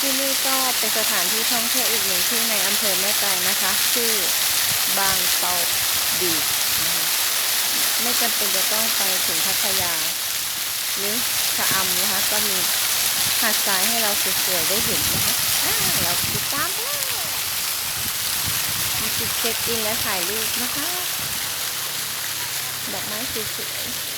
ที่นี่ก็เป็นสถานที่ท่องเที่ยวอีกหนึ่งที่ในอำเภอแม่แตงนะคะ ชื่อบางเปาบีชนะคะไม่จำเป็นจะต้องไปถึงพัทยา หรือชะอำนะคะ ก็มีหาดทรายให้เราสวยๆได้เห็นนะคะเราติดตามแล้วมีจุดเช็คอินและถ่ายรูปนะคะ ดอกไม้สวยๆ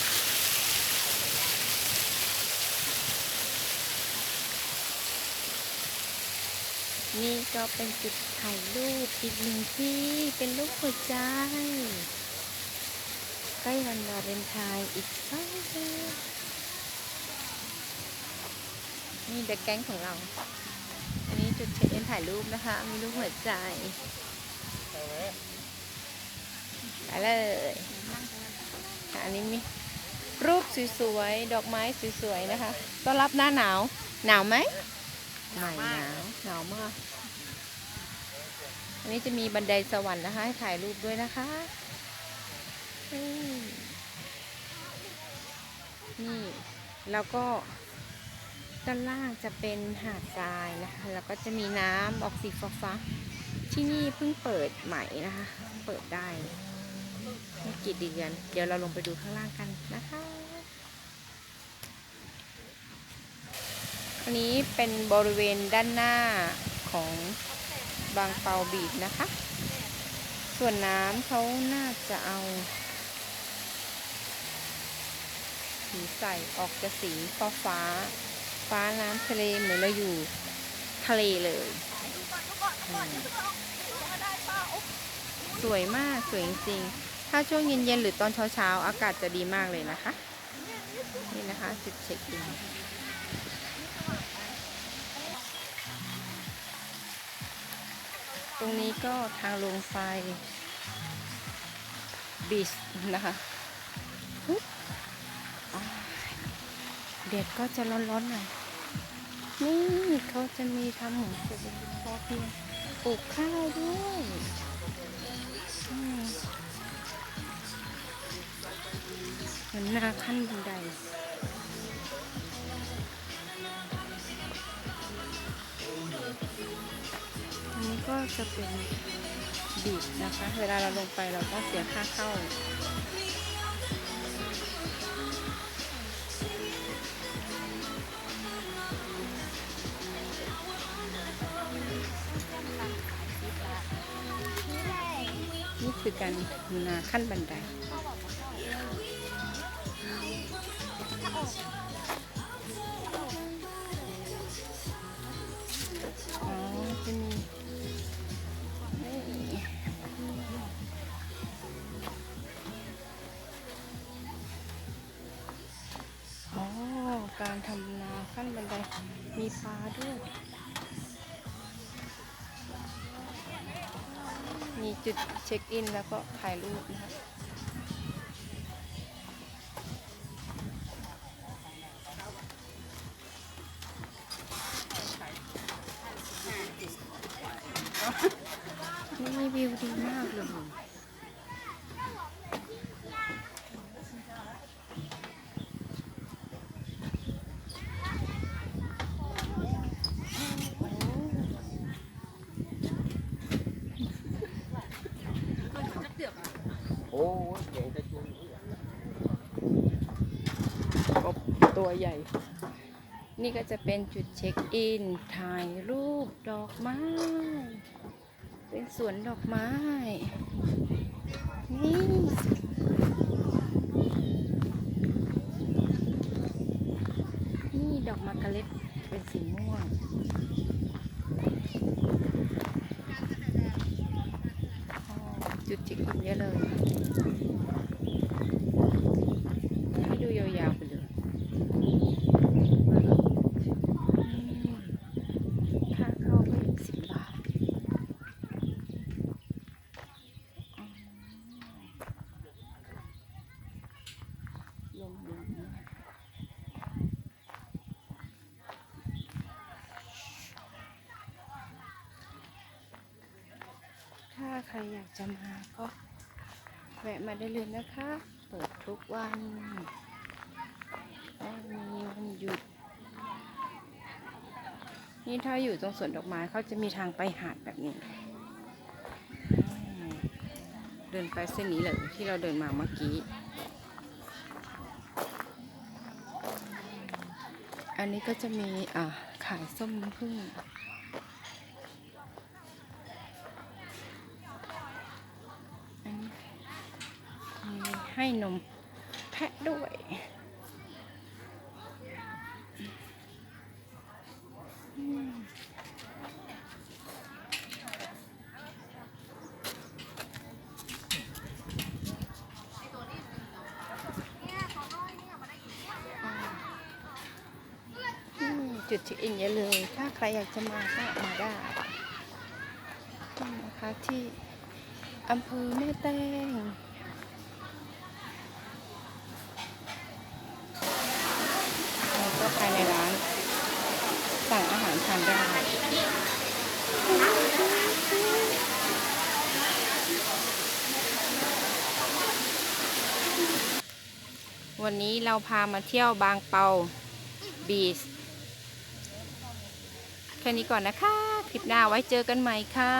นี่ก็เป็นจุดถ่ายรูปอีกหนึ่งที่เป็นรูปหัวใจใกล้วันวาเลนไทน์อีกสองเดือนนี่เด็กแก๊งของเรา อันนี้จุดเช็คอินถ่ายรูปนะคะ มีรูปหัวใจไปเลยอันนี้มีรูปสวยๆ ดอกไม้สวยๆ นะคะ ต้อนรับหน้าหนาว หนาวไหม ไม่หนาวหนาวมากอันนี้จะมีบันไดสวรรค์นะคะ ให้ถ่ายรูปด้วยนะคะ นี่ แล้วก็ด้านล่างจะเป็นหาดทรายนะคะ แล้วก็จะมีน้ำออกสีฟ้าๆที่นี่เพิ่งเปิดใหม่นะคะ เปิดได้ไม่กี่เดือน เดี๋ยวเราลงไปดูข้างล่างกันนะคะ อันนี้เป็นบริเวณด้านหน้าของบางเปาบีชนะคะ ส่วนน้ำเขาน่าจะเอาสีใสออกจะสีฟ้าฟ้า ฟ้าน้ำทะเลเหมือนเราอยู่ทะเลเลย สวยมากสวยจริงๆ ถ้าช่วงเย็นๆ หรือตอนเช้าๆ อากาศจะดีมากเลยนะคะ นี่นะคะจุดเช็คอิน ตรงนี้ก็ทางลงไฟบีชนะคะเด็ดก็จะร้อนๆหน่อย นี่เขาจะมีทำหมูเสร็จเป็นพอเพียงปลูกข้าวด้วยเหมือนนาขั้นบันได ก็จะเป็นบีบนะคะ เวลาเราลงไปเราก็เสียค่าเข้านี่คือการนาขั้นบันได ทำนาขั้นบันไดมีปลาด้วย มีจุดเช็คอินแล้วก็ถ่ายรูปนะคะนี่วิวดีมากเลย โอ้ยเก่งจะจุง กบ ตัวใหญ่ นี่ก็จะเป็นจุดเช็คอิน ถ่ายรูปดอกไม้ เป็นสวนดอกไม้ นี่นี่ดอกมะกะเล็ดเป็นสีม่วง อ๋อ จุดเช็คนเยอะเลย ให้ดูยาวๆไปเลยค่าเข้าไปอีกสิบบาทอ๋อลงดูนะถ้า ใครอยากจะมาก็แวะมาได้เลยนะคะ เปิดทุกวันไม่มีวันหยุด นี่ถ้าอยู่ตรงสวนดอกไม้เขาจะมีทางไปหาดแบบนี้ เดินไปเส้นนี้เลยที่เราเดินมาเมื่อกี้ อันนี้ก็จะมีอ่าขายส้มน้ำผึ้ง ให้นมแพะด้วย จุดเช็คอินเยอะเลย ถ้าใครอยากจะมาก็มาได้นี่นะคะที่อำเภอแม่แตงแล้วก็ภายในร้าน สั่งอาหารทานได้วันนี้เราพามาเที่ยวบางเปาบีชแค่นี้ก่อนนะคะ คลิปหน้าไว้เจอกันใหม่ค่ะ